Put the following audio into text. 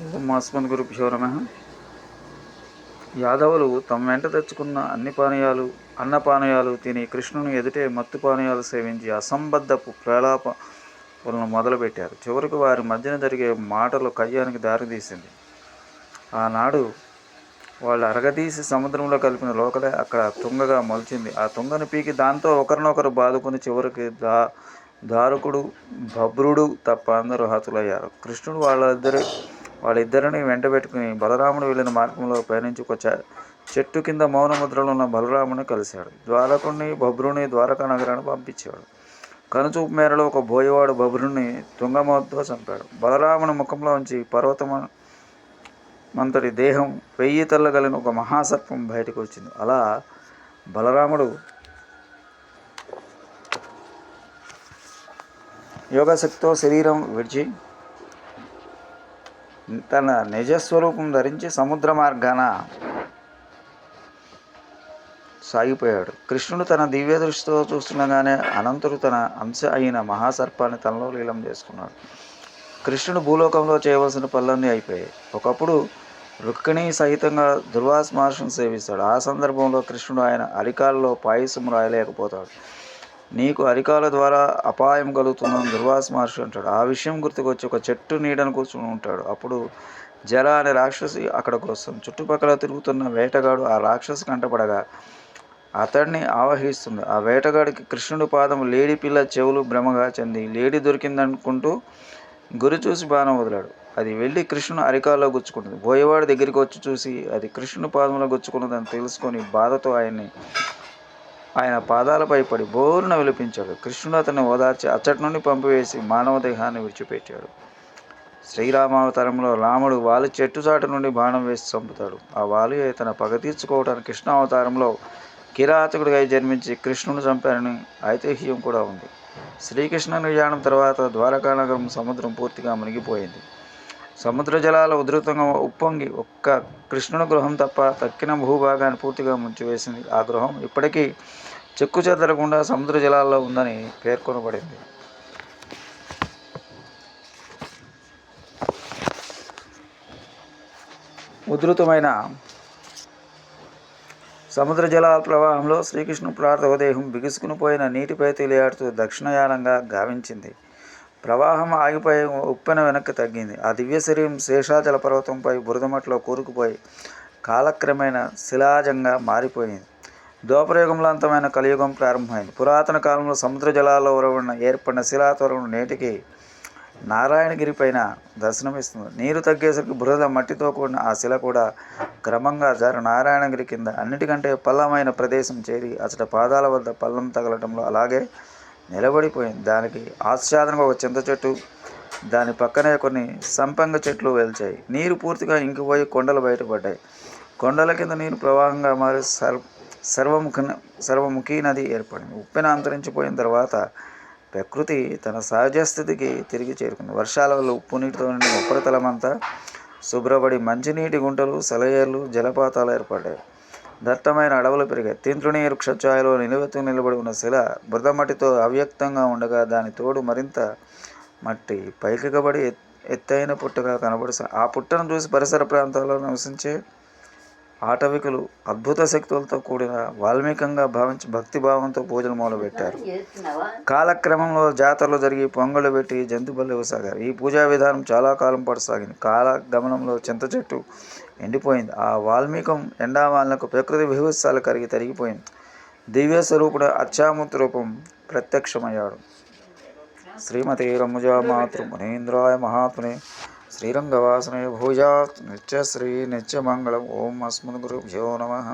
ఓం గురు గురుభ్యో యాదవులు తమ వెంట తెచ్చుకున్న అన్ని పానీయాలు అన్నపానీయాలు తిని కృష్ణుని ఎదుటే మత్తు పానీయాలు సేవించి అసంబద్ధపు ప్రలాపలను మొదలుపెట్టారు. చివరికి వారి మధ్యన జరిగే మాటలు కయ్యానికి దారితీసింది ఆనాడు వాళ్ళు అరగదీసి సముద్రంలో కలిపిన లోకలే అక్కడ తుంగగా మొలిచింది. ఆ తుంగను పీకి దాంతో ఒకరినొకరు బాదుకుని చివరికి దా దారుకుడు భబ్రుడు తప్ప అందరూ హతులయ్యారు. కృష్ణుడు వాళ్ళిద్దరి వాళ్ళిద్దరిని వెంట పెట్టుకుని బలరాముడు వెళ్ళిన మార్గంలో పయనించి ఒక చెట్టు కింద మౌన ముద్రలో ఉన్న బలరాముని కలిశాడు. ద్వారకుణ్ణి బబ్రుని ద్వారకా నగరాన్ని పంపించాడు కనుచూపు మేరలో ఒక బోయవాడు బభ్రుని తుంగమోద్తో చంపాడు. బలరాముని ముఖంలో ఉంచి పర్వతమ అంతటి దేహం వెయ్యి తల్ల కలిగిన ఒక మహాసర్పం బయటకు వచ్చింది. అలా బలరాముడు యోగశక్తితో శరీరం విడిచి తన నిజస్వరూపం ధరించి సముద్ర మార్గాన సాగిపోయాడు. కృష్ణుడు తన దివ్య దృష్టితో చూస్తుండగానే అనంతుడు తన అంశ అయిన మహాసర్పాన్ని తనలో లీలం చేసుకున్నాడు. కృష్ణుడు భూలోకంలో చేయవలసిన పనులన్నీ అయిపోయాయి. ఒకప్పుడు రుక్మిణి సహితంగా దుర్వాస మహర్షిని సేవిస్తాడు. ఆ సందర్భంలో కృష్ణుడు ఆయన అరికాల్లో పాయసం రాయలేకపోతాడు. నీకు అరికాల ద్వారా అపాయం కలుగుతుందని దుర్వాస మహర్షి అంటాడు. ఆ విషయం గుర్తుకొచ్చి ఒక చెట్టు నీడను కూర్చుని ఉంటాడు. అప్పుడు జల అనే రాక్షసి అక్కడికి వస్తుంది. చుట్టుపక్కల తిరుగుతున్న వేటగాడు ఆ రాక్షసి కంటపడగా అతడిని ఆవహిస్తుంది. ఆ వేటగాడికి కృష్ణుడి పాదం లేడి పిల్ల చెవులు భ్రమగా చెంది లేడి దొరికిందనుకుంటూ గురి చూసి బాణం వదిలాడు. అది వెళ్ళి కృష్ణుని అరికాల్లో గుచ్చుకుంటుంది. బోయవాడి దగ్గరికి వచ్చి చూసి అది కృష్ణుని పాదంలో గుచ్చుకున్నదని తెలుసుకొని బాధతో ఆయన్ని ఆయన పాదాలపై పడి బోరున విలిపించాడు. కృష్ణుడు అతన్ని ఓదార్చి అచ్చటి నుండి పంపివేసి మానవ దేహాన్ని విడిచిపెట్టాడు. శ్రీరామావతారంలో రాముడు వాలి చెట్టు చాటు నుండి బాణం వేసి చంపుతాడు. ఆ వాలి తన పగ తీర్చుకోవడానికి కృష్ణ అవతారంలో కిరాతకుడిగా జన్మించి కృష్ణుని చంపారని ఐతిహ్యం కూడా ఉంది. శ్రీకృష్ణ నిర్యాణం తర్వాత ద్వారకానగరం సముద్రం పూర్తిగా మునిగిపోయింది. సముద్ర జలాలు ఉధృతంగా ఉప్పొంగి ఒక్క కృష్ణుని గృహం తప్ప తక్కిన భూభాగాన్ని పూర్తిగా ముంచివేసింది. ఆ గృహం ఇప్పటికీ చెక్కు చెదరకుండా సముద్ర జలాల్లో ఉందని పేర్కొనబడింది. ఉధృతమైన సముద్ర జలాల ప్రవాహంలో శ్రీకృష్ణు ప్రార్థవ దేహం బిగుసుకుని పోయిన నీటిపై తేలియాడుతూ దక్షిణయానంగా గావించింది. ప్రవాహం ఆగిపోయి ఉప్పెన వెనక్కి తగ్గింది. ఆ దివ్య శరీరం శేషాచల పర్వతంపై బురదమట్లో కూరుకుపోయి కాలక్రమేణా శిలాజంగా మారిపోయింది. ద్వాపరయుగంలో అంతమైన కలియుగం ప్రారంభమైంది. పురాతన కాలంలో సముద్ర జలాల్లో ఉరవడిన ఏర్పడిన శిలాతోరణం నేటికి నారాయణగిరి పైన దర్శనమిస్తుంది. నీరు తగ్గేసరికి బురద మట్టితో కూడిన ఆ శిల కూడా క్రమంగా జారు నారాయణగిరి కింద అన్నిటికంటే పల్లమైన ప్రదేశం చేరి అతడి పాదాల వద్ద పల్లం తగలటంలో అలాగే నిలబడిపోయింది. దానికి ఆచ్ఛాదనగా ఒక చింత చెట్టు దాని పక్కనే కొన్ని సంపంగ చెట్లు వెలిచాయి. నీరు పూర్తిగా ఇంకిపోయి కొండలు బయటపడ్డాయి. కొండల కింద నీరు ప్రవాహంగా మారి సర్వ సర్వముఖ సర్వముఖి నది ఏర్పడింది. ఉప్పెన అంతరించిపోయిన తర్వాత ప్రకృతి తన సహజ స్థితికి తిరిగి చేరుకుంది. వర్షాల వల్ల ఉప్పు నీటితో నిండిన ఉపరితలమంతా శుభ్రపడి మంచినీటి గుంటలు సెలయేర్లు జలపాతాలు ఏర్పడ్డాయి. దట్టమైన అడవులు పెరిగాయి తింత్రుని వృక్షఛాయలో నిలువెత్తు నిలబడి ఉన్న శిల బురదమట్టితో అవ్యక్తంగా ఉండగా దాని తోడు మరింత మట్టి పైకిగబడి ఎత్- ఎత్తైన పుట్టగా కనబడుతుంది ఆ పుట్టను చూసి పరిసర ప్రాంతాల్లో నివసించే ఆటవికులు అద్భుత శక్తులతో కూడిన వాల్మీకంగా భావించి భక్తి భావంతో పూజలు మొదలుపెట్టారు. కాలక్రమంలో జాతరలు జరిగి పొంగళ్ళు పెట్టి జంతు బలి ఇవ్వసాగారు. ఈ పూజా విధానం చాలా కాలం పాటు సాగింది. కాల గమనంలో చింత చెట్టు ఎండిపోయింది. ఆ వాల్మీకం ఎండావాళ్ళకు ప్రకృతి విభత్సాలు కరిగి తరిగిపోయింది. దివ్య స్వరూపుడు అచ్చామూర్తి రూపం ప్రత్యక్షమయ్యాడు. శ్రీమతి రముజా మాతృ మునీంద్రాయ మహాత్ముని श्रीरङ्गवासने भूयात् नित्यश्रीनित्यमङ्गलम् ॐ अस्मद्गुरुभ्यो नमः।